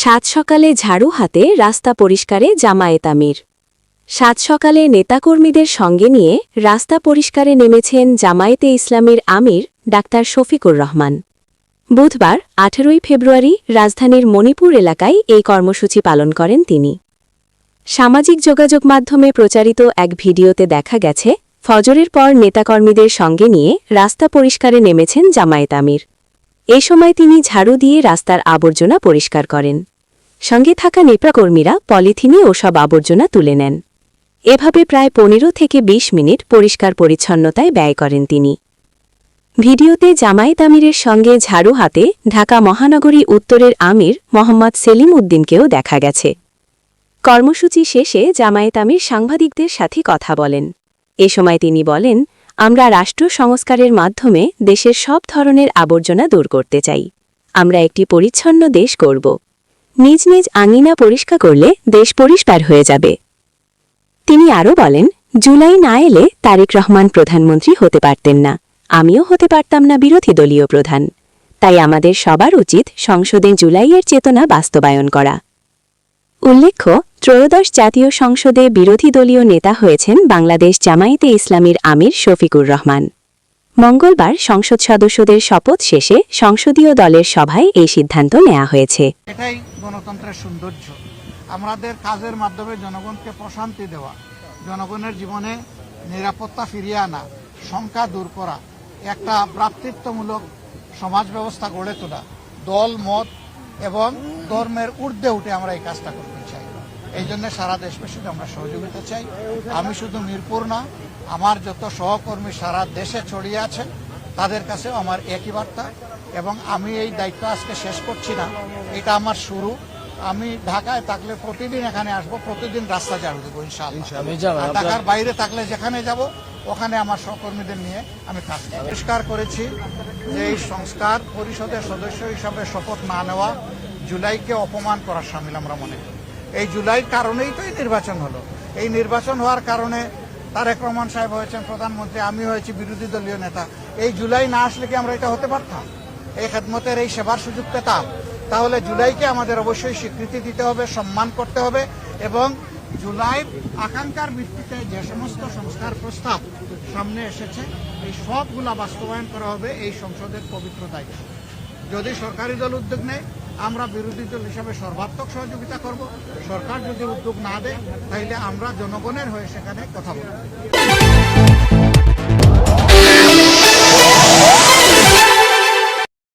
সাত সকালে ঝাড়ু হাতে রাস্তা পরিষ্কারে জামায়েত আমির। সাত সকালে নেতাকর্মীদের সঙ্গে নিয়ে রাস্তা পরিষ্কারে নেমেছেন জামায়েতে ইসলামীর আমির ডাক্তার শফিকুর রহমান। বুধবার, আঠেরোই ফেব্রুয়ারি, রাজধানীর মণিপুর এলাকায় এই কর্মসূচি পালন করেন তিনি। সামাজিক যোগাযোগ মাধ্যমে প্রচারিত এক ভিডিওতে দেখা গেছে, ফজরের পর নেতাকর্মীদের সঙ্গে নিয়ে রাস্তা পরিষ্কারে নেমেছেন জামায়েত আমির। এ সময় তিনি ঝাড়ু দিয়ে রাস্তার আবর্জনা পরিষ্কার করেন। সঙ্গে থাকা নেপ্রাকর্মীরা পলিথিনে ওসব আবর্জনা তুলে নেন। এভাবে প্রায় পনেরো থেকে ২০ মিনিট পরিষ্কার পরিচ্ছন্নতায় ব্যয় করেন তিনি। ভিডিওতে জামায়াত আমিরের সঙ্গে ঝাড়ু হাতে ঢাকা মহানগরী উত্তরের আমির মোহাম্মদ সেলিম উদ্দিনকেও দেখা গেছে। কর্মসূচি শেষে জামায়াত আমির সাংবাদিকদের সাথে কথা বলেন। এ সময় তিনি বলেন আমরা রাষ্ট্র সংস্কারের মাধ্যমে দেশের সব ধরনের আবর্জনা দূর করতে চাই। আমরা একটি পরিচ্ছন্ন দেশ করব নিজ নিজ আঙিনা পরিষ্কার করলে দেশ পরিষ্কার হয়ে যাবে। তিনি আরও বলেন, জুলাই না এলে তারেক রহমান প্রধানমন্ত্রী হতে পারতেন না। আমিও হতে পারতাম না বিরোধী দলীয় প্রধান। তাই আমাদের সবার উচিত সংসদে জুলাইয়ের চেতনা বাস্তবায়ন করা। উল্লেখ্য ত্রয়োদশ জাতীয় সংসদে বিরোধী দলীয় নেতা হয়েছেন বাংলাদেশ জামায়াতে ইসলামীর আমির শফিকুর রহমান। মঙ্গলবার সংসদ সদস্যদের শপথ শেষে সংসদীয় দলের সভায় এই সিদ্ধান্ত নেওয়া হয়েছে। এটাই গণতন্ত্রের সৌন্দর্য। আমাদের কাজের মাধ্যমে জনগণকে প্রশান্তি দেওয়া, জনগণের জীবনে নিরাপত্তা ফিরিয়ে আনা, শঙ্কা দূর করা, একটা ভ্রাতৃত্বমূলক সমাজ ব্যবস্থা গড়ে তোলা, দল, মত এবং ধর্মের ঊর্ধ্বে উঠে আমরা এই কাজটা চাই এই জন্য সারা দেশবাসীকে আমরা সহযোগিতা চাই। আমি শুধু মিরপুর না আমার যত সহকর্মী সারা দেশে ছড়িয়ে আছেন তাদের কাছেও আমার একই বার্তা এবং আমি এই দায়িত্ব আজকে শেষ করছি না এটা আমার শুরু। আমি ঢাকায় থাকলে প্রতিদিন এখানে আসব প্রতিদিন রাস্তা ঝাড়ু দেবো ইনশাআল্লাহ। ঢাকার বাইরে থাকলে যেখানে যাব ওখানে আমার সহকর্মীদের নিয়ে আমি কাজ পরিষ্কার করেছি যে এই সংস্কার পরিষদের সদস্য হিসাবে শপথ না নেওয়া জুলাইকে অপমান করার সামিল আমরা মনে করি। এই জুলাইর কারণেই তো এই নির্বাচন হলো। এই নির্বাচন হওয়ার কারণে তারেক রহমান সাহেব হয়েছেন প্রধানমন্ত্রী, আমি হয়েছি বিরোধী দলীয় নেতা। এই জুলাই না আসলে কি আমরা এটা হতে পারতাম? এই খেদমতের এই সেবার সুযোগ পেতাম? তাহলে জুলাইকে আমাদের অবশ্যই স্বীকৃতি দিতে হবে, সম্মান করতে হবে এবং জুলাই আকাঙ্ক্ষার ভিত্তিতে যে সমস্ত সংস্কার প্রস্তাব সামনে এসেছে, এই সবগুলা বাস্তবায়ন করা হবে এই সংসদের পবিত্র দায়িত্ব। যদি সরকারি দল উদ্যোগ নেয় আমরা বিরোধী দল হিসাবে সর্বাত্মক সহযোগিতা করব। সরকার যদি উদ্যোগ না দেয়, তাইলে আমরা জনগণের হয়ে সেখানে কথা বলব।